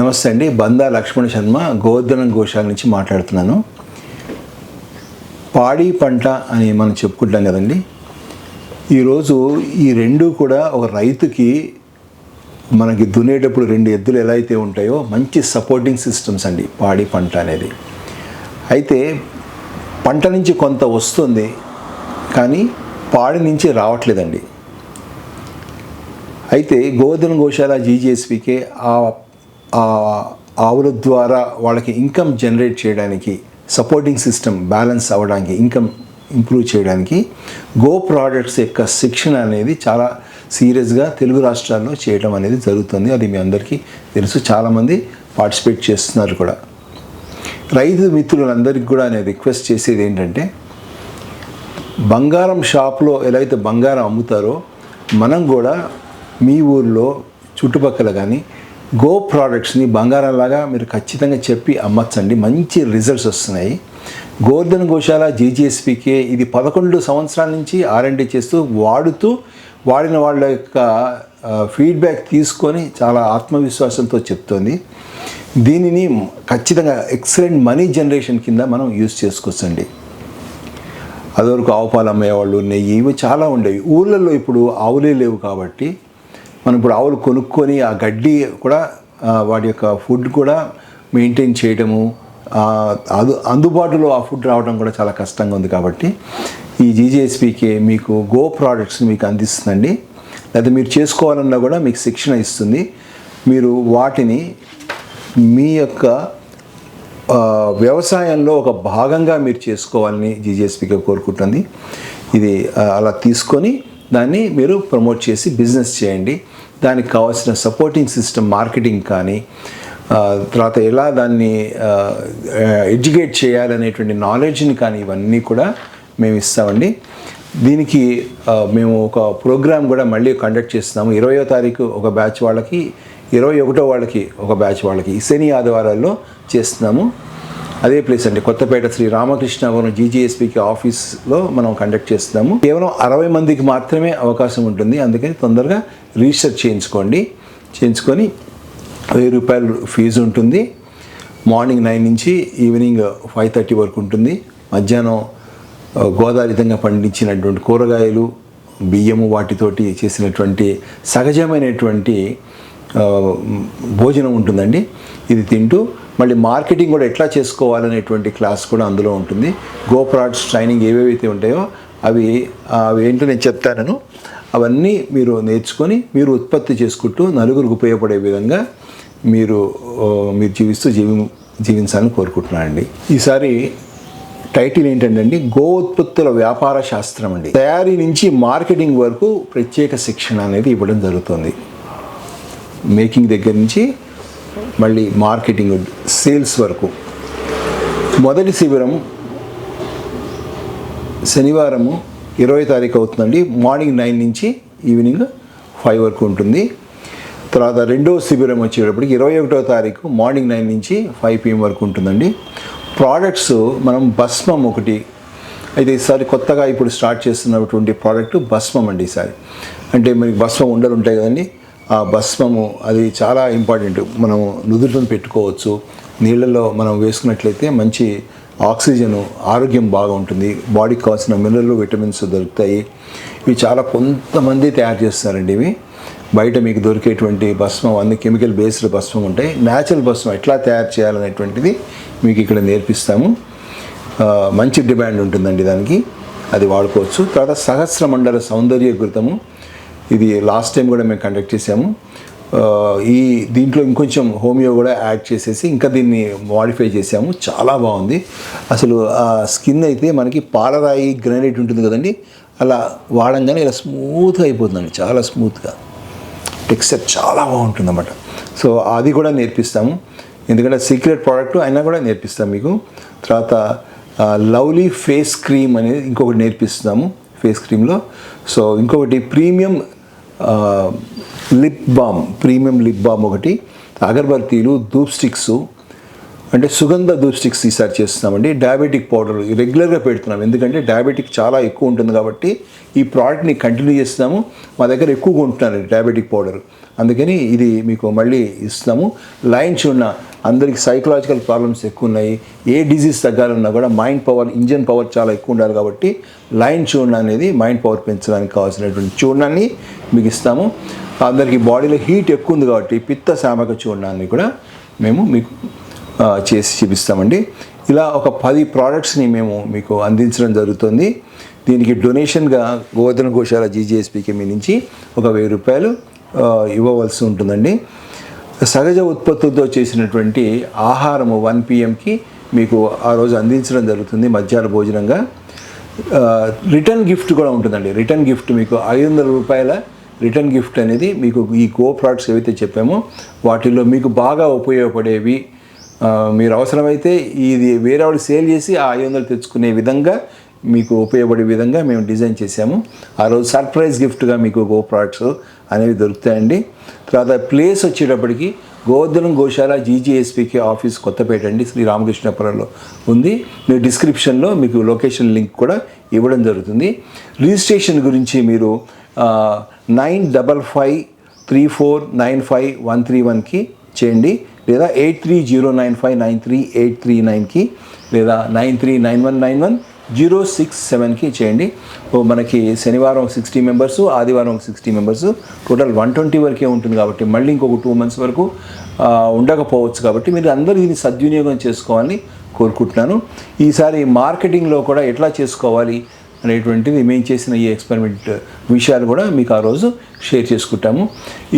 నమస్తే అండి. బందా లక్ష్మణ శర్మ గోవర్ధనం గోశాల నుంచి మాట్లాడుతున్నాను. పాడి పంట అని మనం చెప్పుకుంటాం కదండి. ఈరోజు ఈ రెండు కూడా ఒక రైతుకి మనకి దున్నేటప్పుడు రెండు ఎద్దులు ఎలా అయితే ఉంటాయో మంచి సపోర్టింగ్ సిస్టమ్స్ అండి పాడి పంట అనేది. అయితే పంట నుంచి కొంత వస్తుంది కానీ పాడి నుంచి రావట్లేదండి. అయితే గోవర్ధన గోశాల జీజీఎస్పీకే ఆ ఆవుల ద్వారా వాళ్ళకి ఇన్కమ్ జనరేట్ చేయడానికి సపోర్టింగ్ సిస్టమ్ బ్యాలెన్స్ అవ్వడానికి ఇన్కమ్ ఇంప్రూవ్ చేయడానికి గో ప్రోడక్ట్స్ యొక్క శిక్షణ అనేది చాలా సీరియస్గా తెలుగు రాష్ట్రాల్లో చేయడం అనేది జరుగుతుంది. అది మీ అందరికీ తెలుసు. చాలామంది పార్టిసిపేట్ చేస్తున్నారు కూడా. రైతు మిత్రులందరికీ కూడా నేను రిక్వెస్ట్ చేసేది ఏంటంటే బంగారం షాప్లో ఎలా అయితే బంగారం అమ్ముతారో మనం కూడా మీ ఊర్లో చుట్టుపక్కల కానీ గో ప్రోడక్ట్స్ని బంగారంలాగా మీరు ఖచ్చితంగా చెప్పి అమ్మచ్చండి. మంచి రిజల్ట్స్ వస్తున్నాయి. గోర్ధన్ గోశాల జీజీఎస్పీకే ఇది పదకొండు సంవత్సరాల నుంచి ఆర్ఎండి చేస్తూ వాడుతూ వాడిన వాళ్ళ యొక్క ఫీడ్బ్యాక్ తీసుకొని చాలా ఆత్మవిశ్వాసంతో చెప్తోంది. దీనిని ఖచ్చితంగా ఎక్సలెంట్ మనీ జనరేషన్ కింద మనం యూజ్ చేసుకోవచ్చండి అదివరకు ఆవు పాలు అమ్మేవాళ్ళు నెయ్యి ఇవి చాలా ఉండేవి. ఊళ్ళల్లో ఇప్పుడు ఆవులే లేవు కాబట్టి మనం ఇప్పుడు ఆవులు కొనుక్కొని ఆ గడ్డి కూడా వాటి యొక్క ఫుడ్ కూడా మెయింటైన్ చేయడము అందు అదు అందుబాటులో ఆ ఫుడ్ రావడం కూడా చాలా కష్టంగా ఉంది కాబట్టి ఈ జీజేఎస్పీకే మీకు గో ప్రోడక్ట్స్ మీకు అందిస్తుందండి. లేదా మీరు చేసుకోవాలన్నా కూడా మీకు శిక్షణ ఇస్తుంది. మీరు వాటిని మీ యొక్క వ్యవసాయంలో ఒక భాగంగా మీరు చేసుకోవాలని జీజీఎస్పీగా కోరుకుంటుంది. ఇది అలా తీసుకొని దాన్ని మీరు ప్రమోట్ చేసి బిజినెస్ చేయండి. దానికి కావాల్సిన సపోర్టింగ్ సిస్టమ్ మార్కెటింగ్ కానీ తర్వాత ఎలా దాన్ని ఎడ్యుకేట్ చేయాలనేటువంటి నాలెడ్జ్ని కానీ ఇవన్నీ కూడా మేము ఇస్తామండి. దీనికి మేము ఒక ప్రోగ్రామ్ కూడా మళ్ళీ కండక్ట్ చేస్తున్నాము. ఇరవయో తారీఖు ఒక బ్యాచ్ వాళ్ళకి ఇరవై ఒకటో వాళ్ళకి ఒక బ్యాచ్ వాళ్ళకి శని ఆదివారాల్లో చేస్తున్నాము. అదే ప్లేస్ అండి కొత్తపేట శ్రీ రామకృష్ణవరం జీజీఎస్పీకి ఆఫీస్లో మనం కండక్ట్ చేస్తున్నాము. కేవలం అరవై మందికి మాత్రమే అవకాశం ఉంటుంది. అందుకని తొందరగా రిజిస్టర్ చేయించుకోండి. చేయించుకొని వెయ్యి రూపాయలు ఫీజు ఉంటుంది. మార్నింగ్ నైన్ నుంచి ఈవినింగ్ ఫైవ్ థర్టీ వరకు ఉంటుంది. మధ్యాహ్నం గోదావరితంగా పండించినటువంటి కూరగాయలు బియ్యము వాటితోటి చేసినటువంటి సహజమైనటువంటి భోజనం ఉంటుందండి. ఇది తింటూ మళ్ళీ మార్కెటింగ్ కూడా ఎట్లా చేసుకోవాలనేటువంటి క్లాస్ కూడా అందులో ఉంటుంది. గో ప్రాడక్ట్స్ ట్రైనింగ్ ఏవేవైతే ఉంటాయో అవి అవి ఏంటో నేను చెప్తాను అవన్నీ మీరు నేర్చుకొని మీరు ఉత్పత్తి చేసుకుంటూ నలుగురికి ఉపయోగపడే విధంగా మీరు మీరు జీవిస్తూ జీవి జీవించాలని కోరుకుంటున్నానండి. ఈసారి టైటిల్ ఏంటంటే గో ఉత్పత్తుల వ్యాపార శాస్త్రం అండి. తయారీ నుంచి మార్కెటింగ్ వరకు ప్రత్యేక శిక్షణ అనేది ఇవ్వడం జరుగుతుంది. మేకింగ్ దగ్గర నుంచి మళ్ళీ మార్కెటింగ్ సేల్స్ వరకు. మొదటి శిబిరం శనివారము ఇరవై తారీఖు అవుతుందండి. మార్నింగ్ నైన్ నుంచి ఈవినింగ్ ఫైవ్ వరకు ఉంటుంది. తర్వాత రెండో శిబిరం వచ్చేటప్పటికి ఇరవై ఒకటో తారీఖు మార్నింగ్ నైన్ నుంచి ఫైవ్ పిఎం వరకు ఉంటుందండి. ప్రోడక్ట్స్ మనం భస్మం ఒకటి అయితే ఈసారి కొత్తగా ఇప్పుడు స్టార్ట్ చేస్తున్నటువంటి ప్రోడక్ట్ భస్మం అండి ఈసారి. అంటే మనకి భస్మం ఉండలు ఉంటాయి కదండి. ఆ భస్మము అది చాలా ఇంపార్టెంట్. మనం నుదుటిని పెట్టుకోవచ్చు. నీళ్ళలో మనం వేసుకున్నట్లయితే మంచి ఆక్సిజన్ ఆరోగ్యం బాగా ఉంటుంది బాడీకి కావాల్సిన మినరల్ విటమిన్స్ దొరుకుతాయి. ఇవి చాలా కొంతమంది తయారు చేస్తారండి ఇవి. బయట మీకు దొరికేటువంటి భస్మం అన్ని కెమికల్ బేస్డ్ భస్మం ఉంటాయి. న్యాచురల్ భస్మం ఎట్లా తయారు చేయాలనేటువంటిది మీకు ఇక్కడ నేర్పిస్తాము. మంచి డిమాండ్ ఉంటుందండి దానికి. అది వాడుకోవచ్చు. తర్వాత సహస్ర మండల సౌందర్య గురితము. ఇది లాస్ట్ టైం కూడా మేము కండక్ట్ చేసాము ఈ దీంట్లో ఇంకొంచెం హోమియో కూడా యాడ్ చేసేసి ఇంకా దీన్ని మాడిఫై చేసాము చాలా బాగుంది. అసలు ఆ స్కిన్ అయితే మనకి పాలరాయి గ్రానైట్ ఉంటుంది కదండి? అలా వాడంగానే ఇలా స్మూత్గా అయిపోతుందండి. చాలా స్మూత్గా టెక్స్చర్ చాలా బాగుంటుంది అన్నమాట సో అది కూడా నేర్పిస్తాము. ఎందుకంటే సీక్రెట్ ప్రోడక్ట్ అయినా కూడా నేర్పిస్తాం మీకు. తర్వాత లవ్లీ ఫేస్ క్రీమ్ అనేది ఇంకొకటి నేర్పిస్తున్నాము ఫేస్ క్రీమ్లో. సో ఇంకొకటి premium lip balm premium lip balm ఒకటి అగర్బత్తీలు ధూప్ స్టిక్స్ అంటే సుగంధ ధూప్ స్టిక్స్ ఈసారి చేస్తున్నామండి. డయాబెటిక్ పౌడర్ రెగ్యులర్గా పెడుతున్నాం. ఎందుకంటే డయాబెటిక్ చాలా ఎక్కువ ఉంటుంది కాబట్టి ఈ ప్రోడక్ట్ని కంటిన్యూ చేస్తున్నాము. మా దగ్గర ఎక్కువగా ఉంటున్నారు డయాబెటిక్ పౌడర్ అందుకని ఇది మీకు మళ్ళీ ఇస్తాము లైన్స్ ఉన్న అందరికి సైకలాజికల్ ప్రాబ్లమ్స్ ఎక్కువ ఉన్నాయి ఏ డిజీజ్ తగ్గాలన్నా కూడా మైండ్ పవర్ ఇంజన్ పవర్ చాలా ఎక్కువ ఉండాలి కాబట్టి లైన్ చూడణ అనేది మైండ్ పవర్ పెంచడానికి కావాల్సినటువంటి చూడణాన్ని మీకు ఇస్తాము. అందరికి బాడీలో హీట్ ఎక్కువ ఉంది కాబట్టి పిత్త శామక చూడణాన్ని కూడా మేము మీకు చేసి చూపిస్తామండి. ఇలా ఒక పది ప్రోడక్ట్స్ని మేము మీకు అందించడం జరుగుతుంది. దీనికి డొనేషన్గా గోవర్ధన గోశాల జీజీఎస్పీకి మీ నుంచి ఒక వెయ్యి రూపాయలు ఇవ్వవలసి ఉంటుందండి. సహజ ఉత్పత్తులతో చేసినటువంటి ఆహారము వన్ పిఎంకి మీకు ఆ రోజు అందించడం జరుగుతుంది మధ్యాహ్న భోజనంగా. రిటర్న్ గిఫ్ట్ కూడా ఉంటుందండి. రిటర్న్ గిఫ్ట్ మీకు ఐదు వందల రూపాయల రిటర్న్ గిఫ్ట్ అనేది మీకు ఈ కో ప్రోడక్ట్స్ ఏవైతే చెప్పామో వాటిల్లో మీకు బాగా ఉపయోగపడేవి. మీరు అవసరమైతే ఇది వేరే వాళ్ళు సేల్ చేసి ఆ ఐదు వందలు తెచ్చుకునే విధంగా మీకు ఉపయోగపడే విధంగా మేము డిజైన్ చేసాము ఆ రోజు సర్ప్రైజ్ గిఫ్ట్గా మీకు గో ప్రోడక్ట్స్ అనేవి దొరుకుతాయండి. తర్వాత ప్లేస్ వచ్చేటప్పటికి గోవర్ధనం గోశాల జీజీఎస్పీకి ఆఫీస్ కొత్తపేట అండి. శ్రీ రామకృష్ణపురంలో ఉంది. మీరు డిస్క్రిప్షన్లో మీకు లొకేషన్ లింక్ కూడా ఇవ్వడం జరుగుతుంది. రిజిస్ట్రేషన్ గురించి మీరు nine double five three four nine five one three వన్కి చేయండి. లేదా eight three zero nine five nine three eight three నైన్కి లేదా nine three nine one nine one zero six సెవెన్కి చేయండి. మనకి శనివారం సిక్స్టీ మెంబర్స్ ఆదివారం sixty members. Total one twenty వరకే ఉంటుంది కాబట్టి మళ్ళీ ఇంకొక టూ మంత్స్ వరకు ఉండకపోవచ్చు కాబట్టి మీరు అందరూ దీన్ని సద్వినియోగం చేసుకోవాలని కోరుకుంటున్నాను. ఈసారి మార్కెటింగ్లో కూడా ఎట్లా చేసుకోవాలి అనేటువంటిది మేము చేసిన ఈ ఎక్స్పెరిమెంట్ విషయాలు కూడా మీకు ఆ రోజు షేర్ చేసుకుంటాము.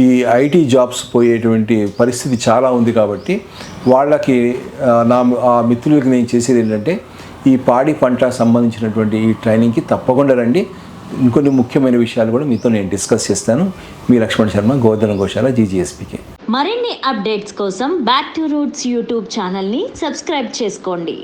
ఈ ఐటీ జాబ్స్ పోయేటువంటి పరిస్థితి చాలా ఉంది కాబట్టి వాళ్ళకి నా ఆ మిత్రులకి నేను చేసేది ఏంటంటే ఈ పాడి పంట సంబంధించినటువంటి ఈ ట్రైనింగ్కి తప్పకుండా రండి. ఇంకొన్ని ముఖ్యమైన విషయాలు కూడా మీతో నేను డిస్కస్ చేస్తాను. మీ లక్ష్మణ్ శర్మ గోవర్ధన గోశాల జీజీఎస్పీకి మరిన్ని అప్డేట్స్ కోసం బ్యాక్ టు రూట్స్ యూట్యూబ్ ఛానల్ని సబ్స్క్రైబ్ చేసుకోండి.